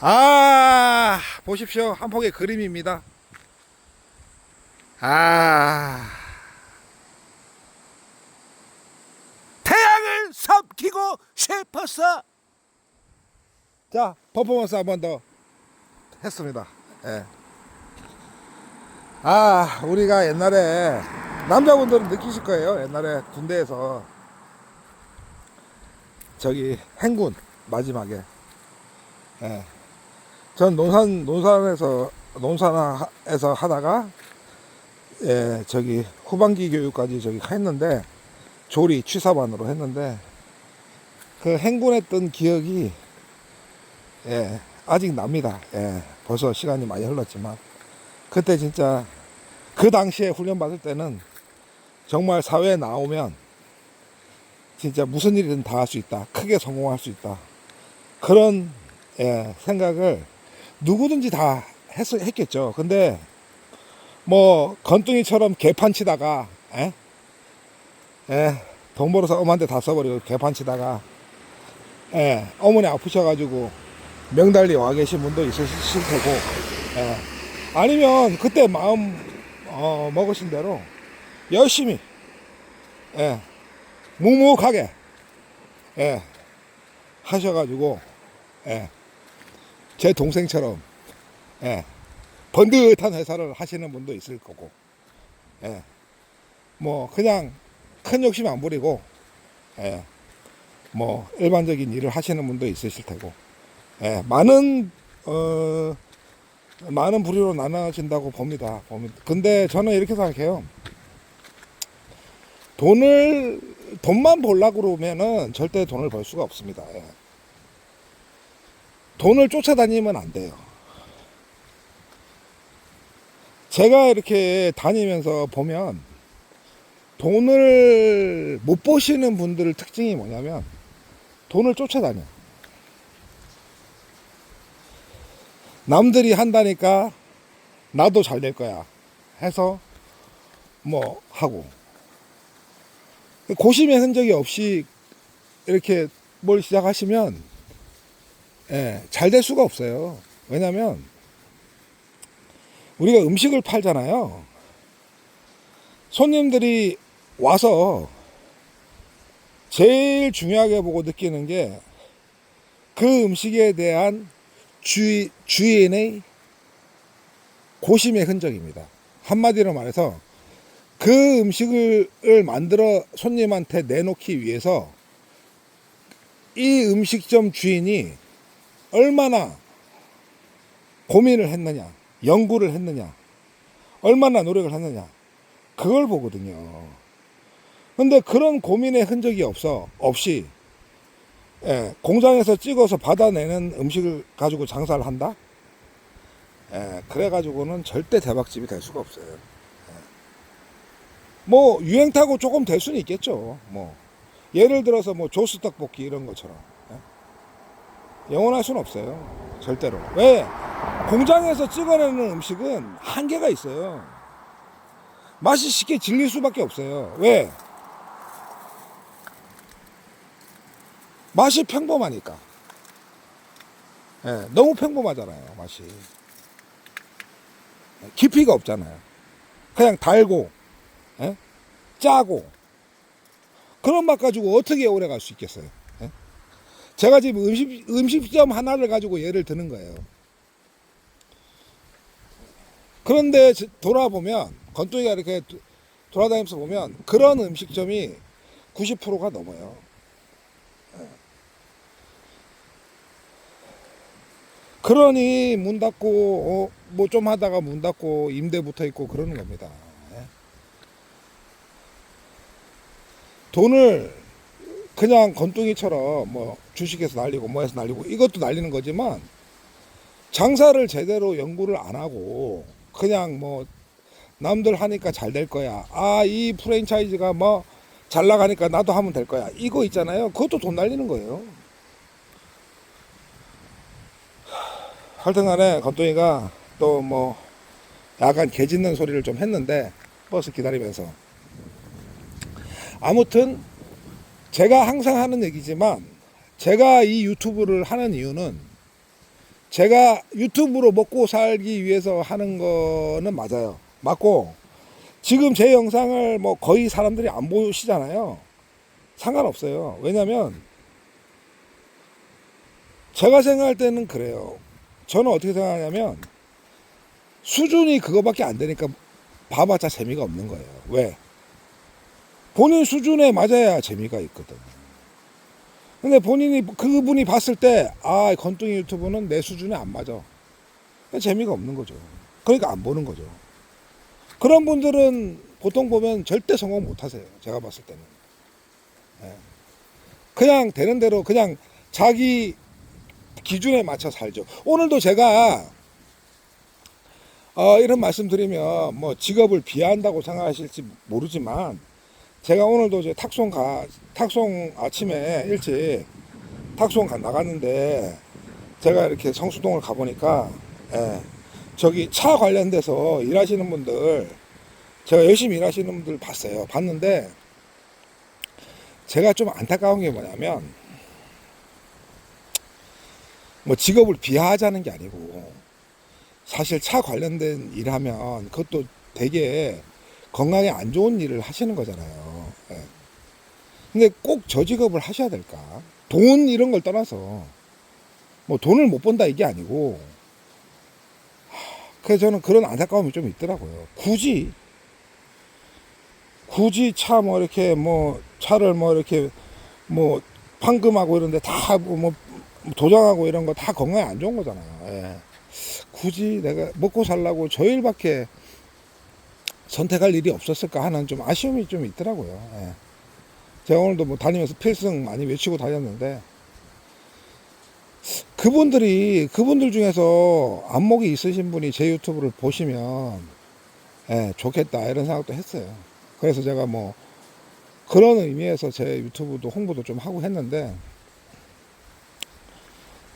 아, 보십시오. 한 폭의 그림입니다. 아. 태양을 삼키고 싶었어. 자, 퍼포먼스 한 번 더 했습니다. 예. 아, 우리가 옛날에 남자분들은 느끼실 거예요. 옛날에 군대에서 저기 행군 마지막에 예. 전 논산 논산에서 논산에서 하다가 예 저기 후반기 교육까지 저기 했는데 조리 취사반으로 했는데 그 행군했던 기억이 예 아직 납니다. 예 벌써 시간이 많이 흘렀지만 그때 진짜 그 당시에 훈련 받을 때는 정말 사회에 나오면 진짜 무슨 일이든 다 할 수 있다. 크게 성공할 수 있다. 그런 예, 생각을 누구든지 다 했, 했겠죠. 근데 뭐 건뚱이처럼 개판 치다가 예? 예, 돈 벌어서 엄한테 다 써버리고 개판 치다가 예, 어머니 아프셔가지고 명달리 와 계신 분도 있으실 테고 예. 아니면 그때 마음 어, 먹으신 대로 열심히 예, 묵묵하게 예, 하셔가지고 예, 제 동생처럼 예, 번듯한 회사를 하시는 분도 있을 거고 예, 뭐 그냥 큰 욕심 안 부리고 예, 뭐 일반적인 일을 하시는 분도 있으실 테고 예, 많은 어, 많은 부류로 나눠진다고 봅니다. 근데 저는 이렇게 생각해요. 돈을 돈만 벌라고 그러면은 절대 돈을 벌 수가 없습니다. 예. 돈을 쫓아다니면 안 돼요. 제가 이렇게 다니면서 보면 돈을 못 보시는 분들 특징이 뭐냐면 돈을 쫓아다녀. 남들이 한다니까 나도 잘 될 거야 해서 뭐 하고 고심의 흔적이 없이 이렇게 뭘 시작하시면 예, 잘 될 수가 없어요. 왜냐면 우리가 음식을 팔잖아요. 손님들이 와서 제일 중요하게 보고 느끼는 게 그 음식에 대한 주, 주인의 고심의 흔적입니다. 한마디로 말해서 그 음식을 만들어 손님한테 내놓기 위해서 이 음식점 주인이 얼마나 고민을 했느냐, 연구를 했느냐, 얼마나 노력을 했느냐, 그걸 보거든요. 근데 그런 고민의 흔적이 없어, 없이, 예, 공장에서 찍어서 받아내는 음식을 가지고 장사를 한다? 예, 그래가지고는 절대 대박집이 될 수가 없어요. 예. 뭐, 유행 타고 조금 될 수는 있겠죠. 뭐, 예를 들어서 뭐, 조스 떡볶이 이런 것처럼. 예. 영원할 수는 없어요. 절대로. 왜? 공장에서 찍어내는 음식은 한계가 있어요. 맛이 쉽게 질릴 수밖에 없어요. 왜? 맛이 평범하니까. 예, 너무 평범하잖아요, 맛이. 깊이가 없잖아요. 그냥 달고, 예? 짜고. 그런 맛 가지고 어떻게 오래 갈 수 있겠어요? 예? 제가 지금 음식, 음식점 하나를 가지고 예를 드는 거예요. 그런데 저- 돌아보면, 건뚱이가 이렇게 도- 돌아다니면서 보면 그런 음식점이 90%가 넘어요. 그러니 문 닫고 어, 뭐 좀 하다가 문 닫고 임대 붙어 있고 그러는 겁니다. 예. 돈을 그냥 건뚱이처럼 뭐 주식해서 날리고 뭐해서 날리고 이것도 날리는 거지만 장사를 제대로 연구를 안 하고 그냥 뭐 남들 하니까 잘 될 거야. 아 이 프랜차이즈가 뭐 잘 나가니까 나도 하면 될 거야. 이거 있잖아요. 그것도 돈 날리는 거예요. 하여튼 간에 건동이가 또 뭐 약간 개 짖는 소리를 좀 했는데 버스 기다리면서 아무튼 제가 항상 하는 얘기지만 제가 이 유튜브를 하는 이유는 제가 유튜브로 먹고 살기 위해서 하는 거는 맞아요. 맞고 지금 제 영상을 뭐 거의 사람들이 안 보시잖아요. 상관없어요. 왜냐면 제가 생각할 때는 그래요. 저는 어떻게 생각하냐면 수준이 그거밖에 안 되니까 봐봤자 재미가 없는 거예요. 왜? 본인 수준에 맞아야 재미가 있거든. 근데 본인이 그분이 봤을 때 아, 건뚱이 유튜브는 내 수준에 안 맞아. 재미가 없는 거죠. 그러니까 안 보는 거죠. 그런 분들은 보통 보면 절대 성공 못 하세요. 제가 봤을 때는. 예. 그냥 되는 대로 그냥 자기 기준에 맞춰 살죠. 오늘도 제가 어, 이런 말씀 드리면 뭐 직업을 비하한다고 생각하실지 모르지만 제가 오늘도 이제 탁송 가 탁송 아침에 일찍 탁송 가 나갔는데 제가 이렇게 성수동을 가보니까 예, 저기 차 관련돼서 일하시는 분들 제가 열심히 일하시는 분들 봤어요. 봤는데 제가 좀 안타까운 게 뭐냐면 뭐 직업을 비하하자는 게 아니고 사실 차 관련된 일하면 그것도 되게 건강에 안 좋은 일을 하시는 거잖아요. 예. 근데 꼭 저 직업을 하셔야 될까? 돈 이런 걸 떠나서 뭐 돈을 못 번다 이게 아니고 하, 그래서 저는 그런 안타까움이 좀 있더라고요. 굳이 굳이 차 뭐 이렇게 뭐 차를 뭐 이렇게 뭐 판금하고 이런데 다뭐 도장하고 이런 거 다 건강에 안 좋은 거잖아요. 예. 굳이 내가 먹고 살라고 저 일밖에 선택할 일이 없었을까 하는 좀 아쉬움이 좀 있더라고요. 예. 제가 오늘도 뭐 다니면서 필승 많이 외치고 다녔는데 그분들이 그분들 중에서 안목이 있으신 분이 제 유튜브를 보시면 예, 좋겠다 이런 생각도 했어요. 그래서 제가 뭐 그런 의미에서 제 유튜브도 홍보도 좀 하고 했는데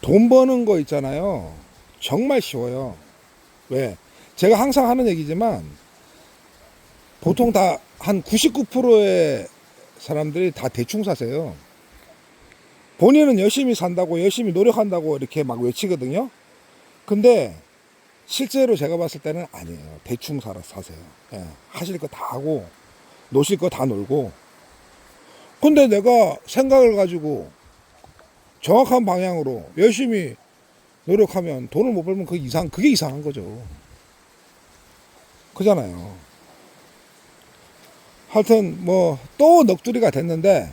돈 버는 거 있잖아요. 정말 쉬워요. 왜? 제가 항상 하는 얘기지만 보통 다 한 99%의 사람들이 다 대충 사세요. 본인은 열심히 산다고 열심히 노력한다고 이렇게 막 외치거든요. 근데 실제로 제가 봤을 때는 아니에요. 대충 살아 사세요. 예, 하실 거 다 하고 노실 거 다 놀고. 근데 내가 생각을 가지고 정확한 방향으로 열심히 노력하면 돈을 못 벌면 그 이상 그게 이상한 거죠. 그잖아요. 하여튼 뭐 또 넋두리가 됐는데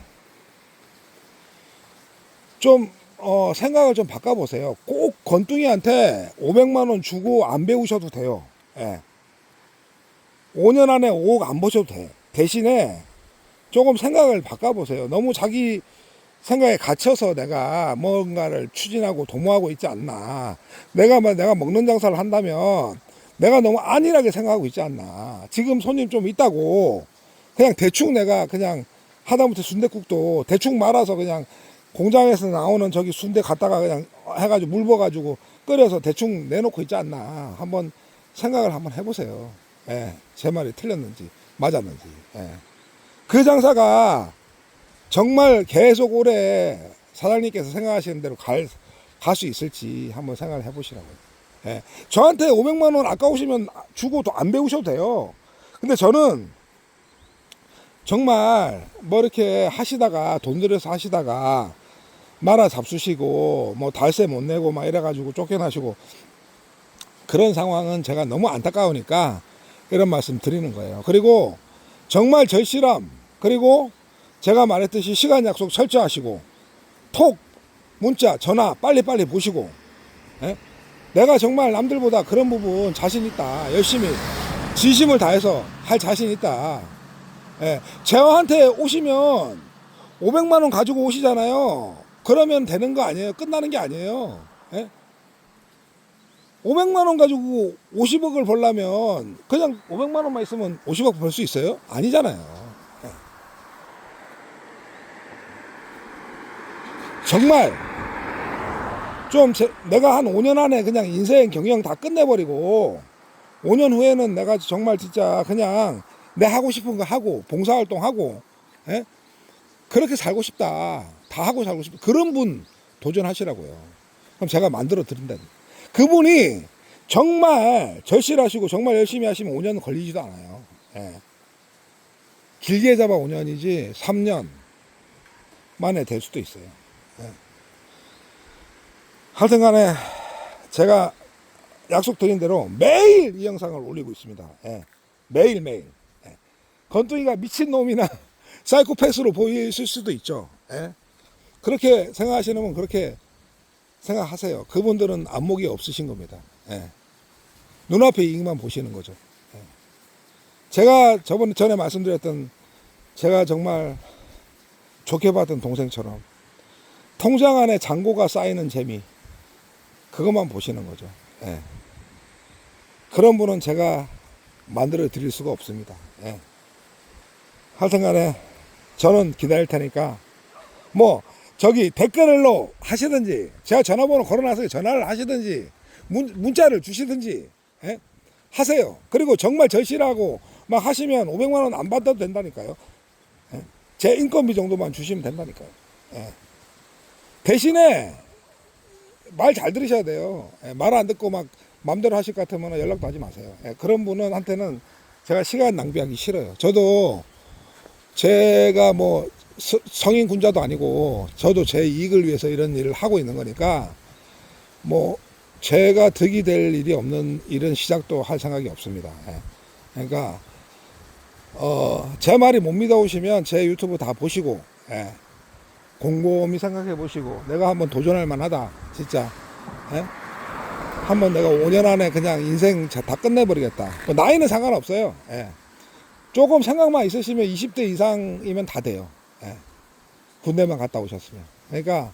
좀 어, 생각을 좀 바꿔보세요. 꼭 건뚱이한테 500만 원 주고 안 배우셔도 돼요. 예. 5년 안에 5억 안 버셔도 돼. 대신에 조금 생각을 바꿔보세요. 너무 자기 생각에 갇혀서 내가 뭔가를 추진하고 도모하고 있지 않나. 내가 막 내가 먹는 장사를 한다면 내가 너무 안일하게 생각하고 있지 않나. 지금 손님 좀 있다고 그냥 대충 내가 그냥 하다못해 순대국도 대충 말아서 그냥 공장에서 나오는 저기 순대 갖다가 그냥 해가지고 물 부어가지고 끓여서 대충 내놓고 있지 않나. 한번 생각을 한번 해보세요. 예, 제 말이 틀렸는지 맞았는지. 예. 그 장사가 정말 계속 오래 사장님께서 생각하시는 대로 갈, 갈 수 있을지 한번 생각을 해보시라고요. 예. 저한테 500만 원 아까우시면 주고 또 안 배우셔도 돼요. 근데 저는 정말 뭐 이렇게 하시다가 돈 들여서 하시다가 나라 잡수시고 뭐 달세 못 내고 막 이래가지고 쫓겨나시고 그런 상황은 제가 너무 안타까우니까 이런 말씀 드리는 거예요. 그리고 정말 절실함 그리고 제가 말했듯이 시간 약속 철저하시고 톡 문자 전화 빨리빨리 보시고 예? 내가 정말 남들보다 그런 부분 자신 있다 열심히 진심을 다해서 할 자신 있다 예, 저한테 오시면 500만 원 가지고 오시잖아요. 그러면 되는 거 아니에요? 끝나는 게 아니에요. 예? 500만 원 가지고 50억을 벌려면 그냥 500만 원만 있으면 50억 벌 수 있어요? 아니잖아요. 정말 좀 제, 내가 한 5년 안에 그냥 인생 경영 다 끝내버리고 5년 후에는 내가 정말 진짜 그냥 내 하고 싶은 거 하고 봉사활동 하고 예? 그렇게 살고 싶다 다 하고 살고 싶다 그런 분 도전하시라고요 그럼 제가 만들어 드린다 그분이 정말 절실하시고 정말 열심히 하시면 5년 걸리지도 않아요. 예. 길게 잡아 5년이지 3년 만에 될 수도 있어요. 예. 하여튼 간에 제가 약속드린 대로 매일 이 영상을 올리고 있습니다. 예. 매일매일. 예. 건뚱이가 미친놈이나 사이코패스로 보이실 수도 있죠. 예. 그렇게 생각하시는 분 그렇게 생각하세요. 그분들은 안목이 없으신 겁니다. 예. 눈앞에 이익만 보시는 거죠. 예. 제가 저번 전에 말씀드렸던 제가 정말 좋게 봤던 동생처럼 통장 안에 잔고가 쌓이는 재미 그것만 보시는 거죠. 예. 그런 분은 제가 만들어 드릴 수가 없습니다. 예. 하여튼간에 저는 기다릴 테니까 뭐 저기 댓글로 하시든지 제가 전화번호 걸어놔서 전화를 하시든지 문, 문자를 주시든지 예? 하세요. 그리고 정말 절실하고 막 하시면 500만 원 안 받아도 된다니까요. 예? 제 인건비 정도만 주시면 된다니까요. 예. 대신에 말 잘 들으셔야 돼요. 예, 말안 듣고 막 맘대로 하실 것 같으면 연락도 하지 마세요. 예, 그런 분은 한테는 제가 시간 낭비하기 싫어요. 저도 제가 뭐 서- 성인 군자도 아니고 저도 제 이익을 위해서 이런 일을 하고 있는 거니까 뭐 제가 득이 될 일이 없는 일은 시작도 할 생각이 없습니다. 예. 그러니까 어, 제 말이 못 믿어오시면 제 유튜브 다 보시고 예. 곰곰이 생각해 보시고 내가 한번 도전할 만하다 진짜 예? 한번 내가 5년 안에 그냥 인생 자- 다 끝내버리겠다 뭐 나이는 상관없어요 예. 조금 생각만 있으시면 20대 이상이면 다 돼요 예. 군대만 갔다 오셨으면 그러니까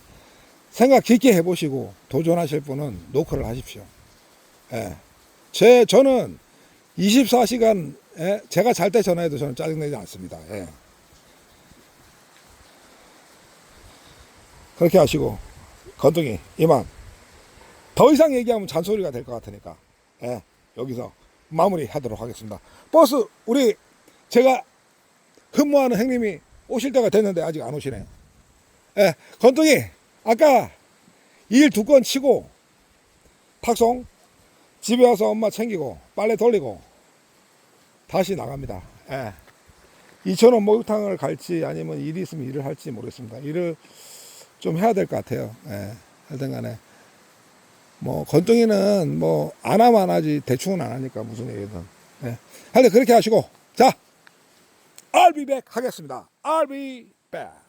생각 깊게 해보시고 도전하실 분은 노크를 하십시오 예. 제 저는 24시간 예? 제가 잘 때 전화해도 저는 짜증내지 않습니다 예. 그렇게 하시고 건둥이 이만 더 이상 얘기하면 잔소리가 될 것 같으니까 예, 여기서 마무리 하도록 하겠습니다. 버스 우리 제가 흠모하는 형님이 오실 때가 됐는데 아직 안 오시네요. 예, 건둥이 아까 일 두 건 치고 탁송 집에 와서 엄마 챙기고 빨래 돌리고 다시 나갑니다. 예. 2천원 목욕탕을 갈지 아니면 일이 있으면 일을 할지 모르겠습니다. 일을 좀 해야 될 것 같아요. 예. 하여튼 간에. 뭐, 건뚱이는 뭐, 안 하면 안 하지, 대충은 안 하니까, 무슨 얘기든. 예. 하여튼 그렇게 하시고, 자, I'll be back 하겠습니다. I'll be back.